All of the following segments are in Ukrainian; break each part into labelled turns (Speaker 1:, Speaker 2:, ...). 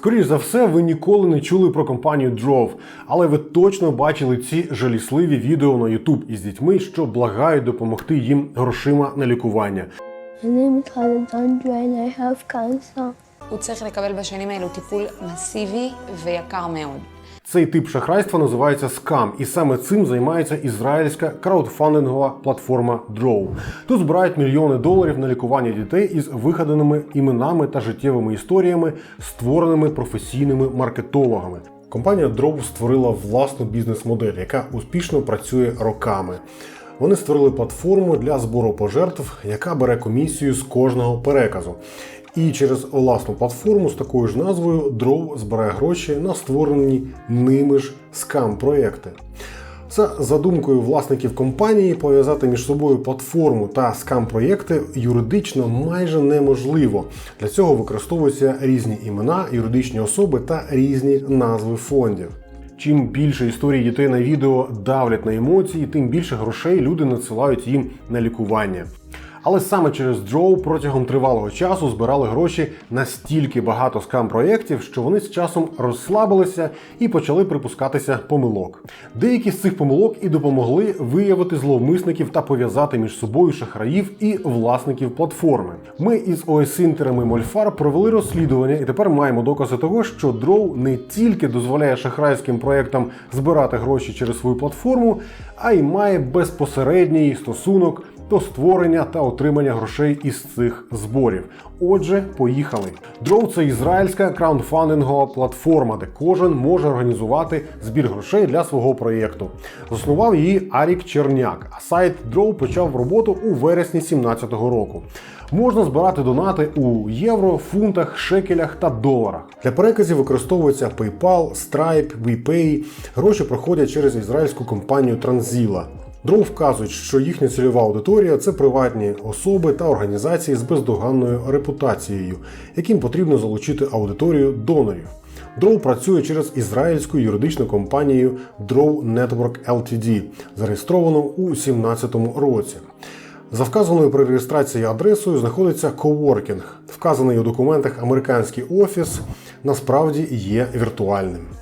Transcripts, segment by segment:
Speaker 1: Скоріш за все, ви ніколи не чули про компанію Drove, але ви точно бачили ці жалісливі відео на YouTube із дітьми, що благають допомогти їм грошима на лікування.
Speaker 2: My name is Khaled Andre and I have cancer.
Speaker 3: הוא צריך לקבל בשנים האלו טיפול מסיבי ויקר מאוד.
Speaker 1: Цей тип шахрайства називається скам, і саме цим займається ізраїльська краудфандингова платформа Draw. Тут збирають мільйони доларів на лікування дітей із вигаданими іменами та життєвими історіями, створеними професійними маркетологами. Компанія Draw створила власну бізнес-модель, яка успішно працює роками. Вони створили платформу для збору пожертв, яка бере комісію з кожного переказу. І через власну платформу з такою ж назвою Дров збирає гроші на створені ними ж скам-проекти. За задумкою власників компанії пов'язати між собою платформу та скам-проєкти юридично майже неможливо. Для цього використовуються різні імена, юридичні особи та різні назви фондів. Чим більше історій дітей на відео давлять на емоції, тим більше грошей люди надсилають їм на лікування. Але саме через Draw протягом тривалого часу збирали гроші настільки багато скам-проєктів, що вони з часом розслабилися і почали припускатися помилок. Деякі з цих помилок і допомогли виявити зловмисників та пов'язати між собою шахраїв і власників платформи. Ми із ОСінтерами Мольфар провели розслідування і тепер маємо докази того, що Draw не тільки дозволяє шахрайським проєктам збирати гроші через свою платформу, а й має безпосередній стосунок до створення та отримання грошей із цих зборів. Отже, поїхали. Draw – це ізраїльська краундфандингова платформа, де кожен може організувати збір грошей для свого проєкту. Заснував її Арік Черняк, а сайт Draw почав роботу у вересні 2017 року. Можна збирати донати у євро, фунтах, шекелях та доларах. Для переказів використовується PayPal, Stripe, WePay. Гроші проходять через ізраїльську компанію Tranzilla. Дров вказують, що їхня цільова аудиторія це приватні особи та організації з бездоганною репутацією, яким потрібно залучити аудиторію донорів. Дров працює через ізраїльську юридичну компанію Draw Network Ltd, зареєстровану у 2017 році. За вказаною при реєстрації адресою знаходиться коворкінг. Вказаний у документах американський офіс насправді є віртуальним.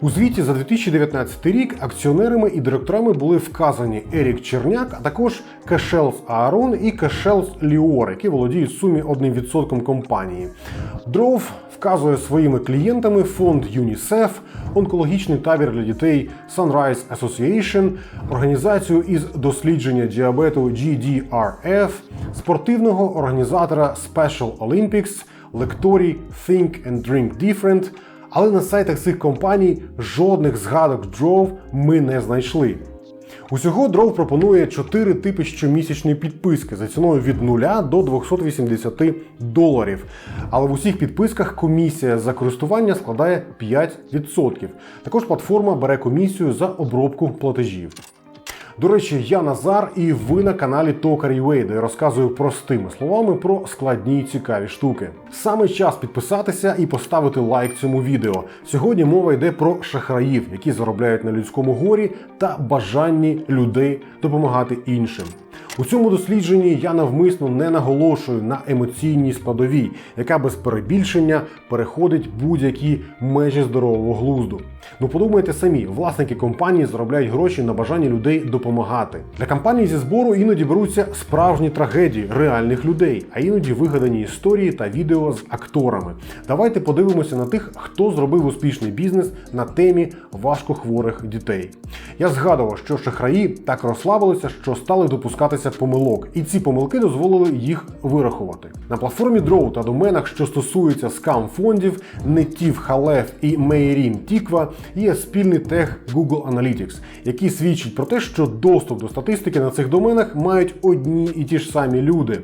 Speaker 1: У звіті за 2019 рік акціонерами і директорами були вказані Ерік Черняк, а також Кешелс Аарон і Кешелс Ліор, які володіють сумі 1% компанії. Дров вказує своїми клієнтами фонд ЮНІСЕФ, онкологічний табір для дітей Sunrise Association, організацію із дослідження діабету GDRF, спортивного організатора Special Olympics, лекторій Think and Drink Different. Але на сайтах цих компаній жодних згадок Drove ми не знайшли. Усього Drove пропонує 4 типи щомісячної підписки за ціною від 0 до 280 доларів. Але в усіх підписках комісія за користування складає 5%. Також платформа бере комісію за обробку платежів. До речі, я Назар, і ви на каналі Tokar.ua, де я розказую простими словами про складні й цікаві штуки. Саме час підписатися і поставити лайк цьому відео. Сьогодні мова йде про шахраїв, які заробляють на людському горі та бажанні людей допомагати іншим. У цьому дослідженні я навмисно не наголошую на емоційній складовій, яка без перебільшення переходить будь-які межі здорового глузду. Ну подумайте самі, власники компанії заробляють гроші на бажанні людей допомагати. Для кампанії зі збору іноді беруться справжні трагедії реальних людей, а іноді вигадані історії та відео з акторами. Давайте подивимося на тих, хто зробив успішний бізнес на темі важкохворих дітей. Я згадував, що шахраї так розслабилися, що стали допускатися помилок, і ці помилки дозволили їх вирахувати. На платформі Draw та доменах, що стосуються скам фондів, Нетів, Халев і Мейрім Тіква, є спільний тег Google Analytics, який свідчить про те, що доступ до статистики на цих доменах мають одні і ті ж самі люди.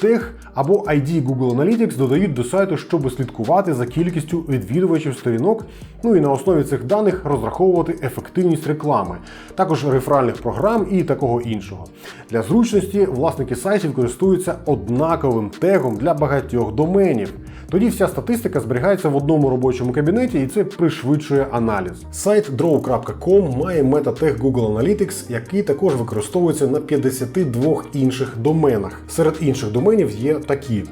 Speaker 1: Тег або ID Google Analytics додають до сайту, щоб слідкувати за кількістю відвідувачів сторінок, ну і на основі цих даних розраховувати ефективність реклами, також реферальних програм і такого іншого. Для зручності власники сайтів користуються однаковим тегом для багатьох доменів. Тоді вся статистика зберігається в одному робочому кабінеті, і це пришвидшує аналіз. Сайт draw.com має метатег Google Analytics, який також використовується на 52 інших доменах. Серед інших доменів є такі: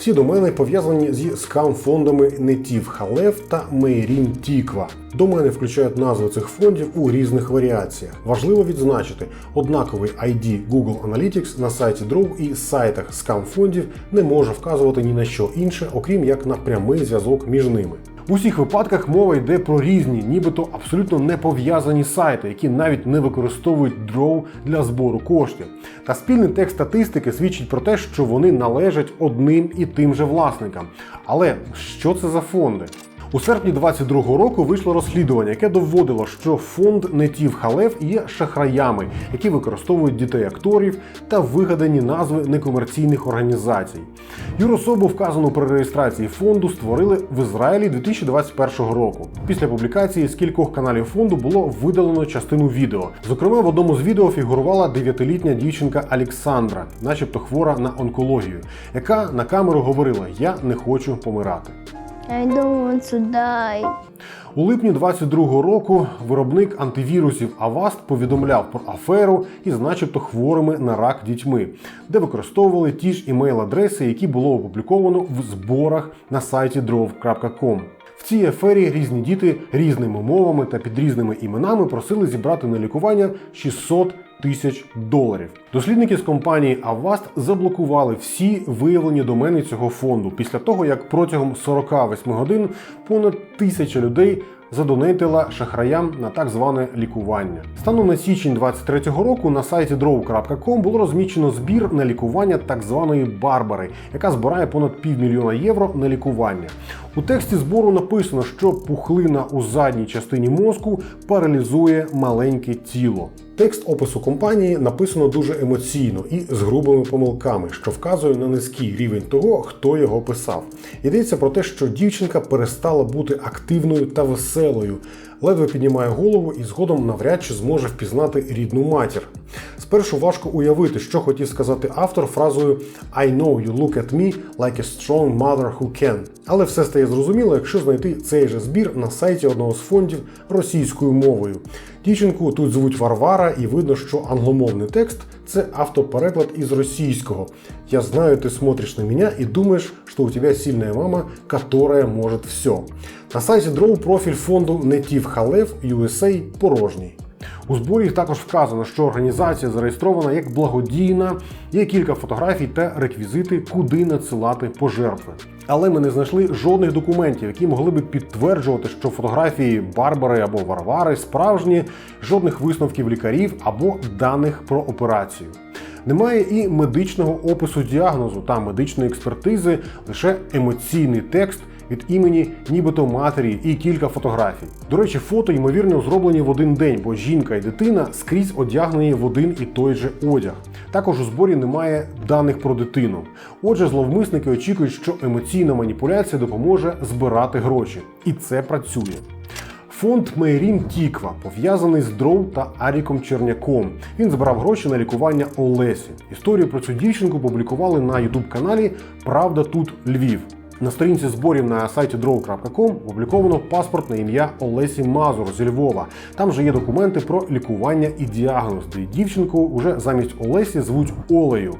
Speaker 1: Всі домени пов'язані зі скам-фондами Нетів Халев та Мейрін Тіква. Домени включають назви цих фондів у різних варіаціях. Важливо відзначити, однаковий ID Google Analytics на сайті Draw і сайтах скам-фондів не може вказувати ні на що інше, окрім як на прямий зв'язок між ними. У всіх випадках мова йде про різні, нібито абсолютно не пов'язані сайти, які навіть не використовують Draw для збору коштів. Та спільний текст статистики свідчить про те, що вони належать одним і тим же власникам. Але що це за фонди? У серпні 22-го року вийшло розслідування, яке доводило, що фонд Нетів Халев є шахраями, які використовують дітей акторів та вигадані назви некомерційних організацій. Юрособу, вказану при реєстрації фонду, створили в Ізраїлі 2021 року. Після публікації з кількох каналів фонду було видалено частину відео. Зокрема, в одному з відео фігурувала 9-літня дівчинка Олександра, начебто хвора на онкологію, яка на камеру говорила: Я не хочу помирати.
Speaker 2: Don't want to die.
Speaker 1: У липні 22-го року виробник антивірусів Avast повідомляв про аферу із начебто хворими на рак дітьми, де використовували ті ж імейл-адреси, які було опубліковано в зборах на сайті drove.com. В цій афері різні діти різними мовами та під різними іменами просили зібрати на лікування 600 тисяч доларів. Дослідники з компанії Avast заблокували всі виявлені домени цього фонду після того, як протягом 48 годин понад тисяча людей задонейтила шахраям на так зване лікування. Станом на січень 23-го року на сайті draw.com було розміщено збір на лікування так званої Барбари, яка збирає понад півмільйона євро на лікування. У тексті збору написано, що пухлина у задній частині мозку паралізує маленьке тіло. Текст опису компанії написано дуже емоційно і з грубими помилками, що вказує на низький рівень того, хто його писав. Йдеться про те, що дівчинка перестала бути активною та веселою, ледве піднімає голову і згодом навряд чи зможе впізнати рідну матір. Спершу важко уявити, що хотів сказати автор фразою I know you look at me like a strong mother who can. Але все стає зрозуміло, якщо знайти цей же збір на сайті одного з фондів російською мовою. Дівчинку тут звуть Варвара, і видно, що англомовний текст це автопереклад із російського. Я знаю, ти смотриш на меня і думаєш, що у тебе сильная мама, которая может все. На сайті Draw профіль фонду Native Халев USA порожній. У зборі також вказано, що організація зареєстрована як благодійна, є кілька фотографій та реквізити, куди надсилати пожертви. Але ми не знайшли жодних документів, які могли би підтверджувати, що фотографії Барбари або Варвари справжні, жодних висновків лікарів або даних про операцію. Немає і медичного опису діагнозу та медичної експертизи, лише емоційний текст від імені нібито матері і кілька фотографій. До речі, фото ймовірно зроблені в один день, бо жінка і дитина скрізь одягнені в один і той же одяг. Також у зборі немає даних про дитину. Отже, зловмисники очікують, що емоційна маніпуляція допоможе збирати гроші, і це працює. Фонд Мейрін Тіква пов'язаний з Дров та Аріком Черняком. Він збирав гроші на лікування Олесі. Історію про цю дівчинку публікували на ютуб каналі Правда тут Львів. На сторінці зборів на сайті draw.com опубліковано паспорт на ім'я Олесі Мазур зі Львова. Там же є документи про лікування і діагноз, де дівчинку вже замість Олесі звуть Олею.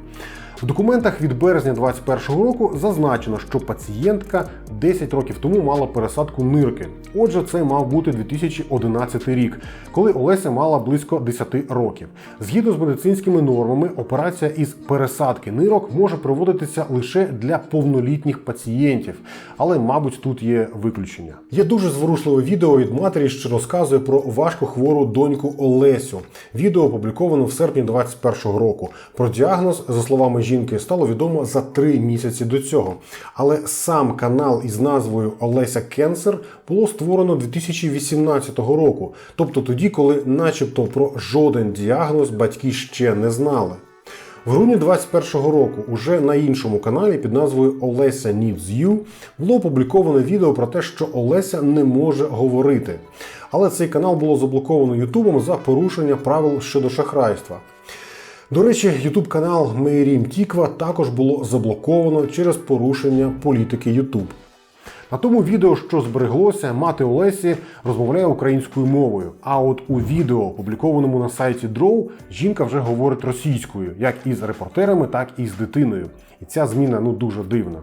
Speaker 1: В документах від березня 2021 року зазначено, що пацієнтка 10 років тому мала пересадку нирки. Отже, це мав бути 2011 рік, коли Олеся мала близько 10 років. Згідно з медицинськими нормами, операція із пересадки нирок може проводитися лише для повнолітніх пацієнтів, але, мабуть, тут є виключення. Є дуже зворушливе відео від матері, що розказує про важко хвору доньку Олесю. Відео опубліковано в серпні 2021 року. Про діагноз, за словами жінки, стало відомо за три місяці до цього. Але сам канал із назвою Олеся Кенсер було створено 2018 року, тобто тоді, коли, начебто, про жоден діагноз батьки ще не знали. В грудні 2021 року уже на іншому каналі під назвою Олеся Needs You було опубліковано відео про те, що Олеся не може говорити. Але цей канал було заблоковано Ютубом за порушення правил щодо шахрайства. До речі, ютуб канал Мейрім Тіква також було заблоковано через порушення політики Ютуб. На тому відео, що збереглося, мати Олесі розмовляє українською мовою. А от у відео, опублікованому на сайті Дров, жінка вже говорить російською, як із репортерами, так і з дитиною. І ця зміна ну дуже дивна.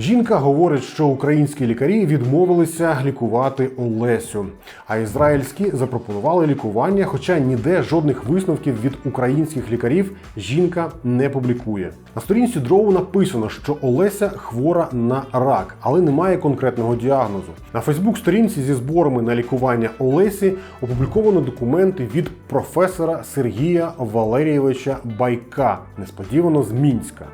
Speaker 1: Жінка говорить, що українські лікарі відмовилися лікувати Олесю, а ізраїльські запропонували лікування, хоча ніде жодних висновків від українських лікарів жінка не публікує. На сторінці Дроу написано, що Олеся хвора на рак, але немає конкретного діагнозу. На Фейсбук-сторінці зі зборами на лікування Олесі опубліковано документи від професора Сергія Валерійовича Байка, несподівано з Мінська.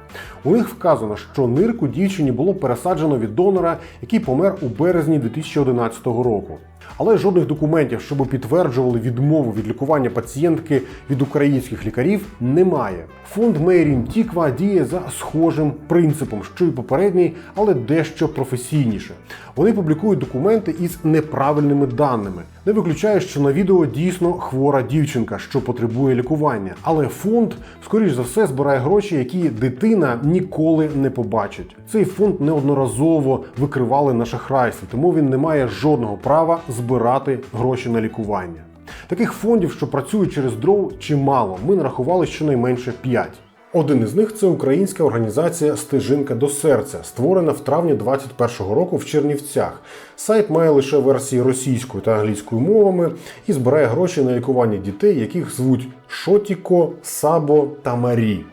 Speaker 1: У них вказано, що нирку дівчині було пересаджено від донора, який помер у березні 2011 року. Але жодних документів, щоб підтверджували відмову від лікування пацієнтки від українських лікарів, немає. Фонд Мейрін Тіква діє за схожим принципом, що й попередній, але дещо професійніше. Вони публікують документи із неправильними даними. Не виключає, що на відео дійсно хвора дівчинка, що потребує лікування. Але фонд, скоріш за все, збирає гроші, які дитина ніколи не побачить. Цей фонд неодноразово викривали на шахрайстві, тому він не має жодного права збирати гроші на лікування. Таких фондів, що працюють через дров, чимало. Ми нарахували щонайменше 5. Один із них це українська організація Стежинка до серця, створена в травні 2021 року в Чернівцях. Сайт має лише версії російською та англійською мовами і збирає гроші на лікування дітей, яких звуть Шотіко, Сабо та Марі.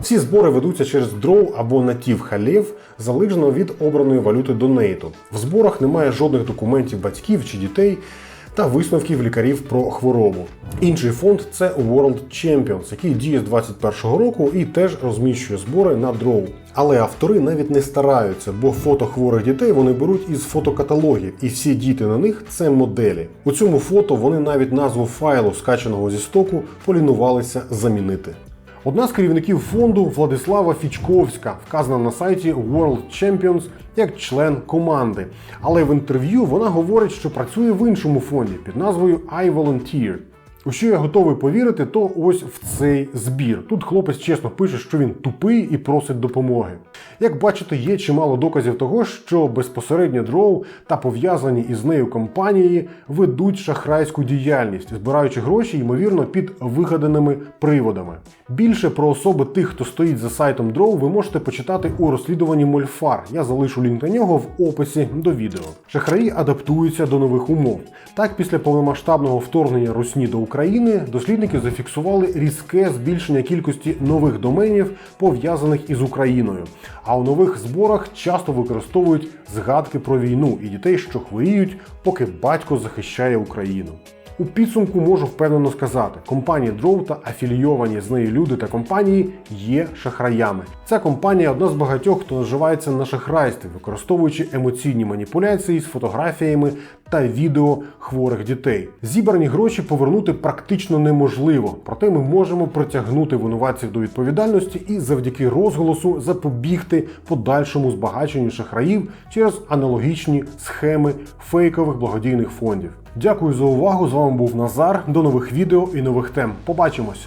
Speaker 1: Всі збори ведуться через дров або натів халєв, залежно від обраної валюти донейту. В зборах немає жодних документів батьків чи дітей та висновків лікарів про хворобу. Інший фонд це World Champions, який діє з 2021 року і теж розміщує збори на дров. Але автори навіть не стараються, бо фото хворих дітей вони беруть із фотокаталогів, і всі діти на них це моделі. У цьому фото вони навіть назву файлу, скачаного зі стоку, полінувалися замінити. Одна з керівників фонду Владислава Фічковська вказана на сайті World Champions як член команди. Але в інтерв'ю вона говорить, що працює в іншому фонді під назвою I Volunteer. У що я готовий повірити, то ось в цей збір. Тут хлопець чесно пише, що він тупий і просить допомоги. Як бачите, є чимало доказів того, що безпосередньо дров та пов'язані із нею компанії ведуть шахрайську діяльність, збираючи гроші, ймовірно, під вигаданими приводами. Більше про особи тих, хто стоїть за сайтом дров, ви можете почитати у розслідуванні Мольфар. Я залишу лінк на нього в описі до відео. Шахраї адаптуються до нових умов. Так, після повномасштабного вторгнення Русні до України дослідники зафіксували різке збільшення кількості нових доменів, пов'язаних із Україною. А у нових зборах часто використовують згадки про війну і дітей, що хворіють, поки батько захищає Україну. У підсумку можу впевнено сказати, компанія Дров та афілійовані з нею люди та компанії є шахраями. Ця компанія одна з багатьох, хто наживається на шахрайстві, використовуючи емоційні маніпуляції з фотографіями та відео хворих дітей. Зібрані гроші повернути практично неможливо, проте ми можемо притягнути винуватців до відповідальності і завдяки розголосу запобігти подальшому збагаченню шахраїв через аналогічні схеми фейкових благодійних фондів. Дякую за увагу. З вами був Назар. До нових відео і нових тем. Побачимось!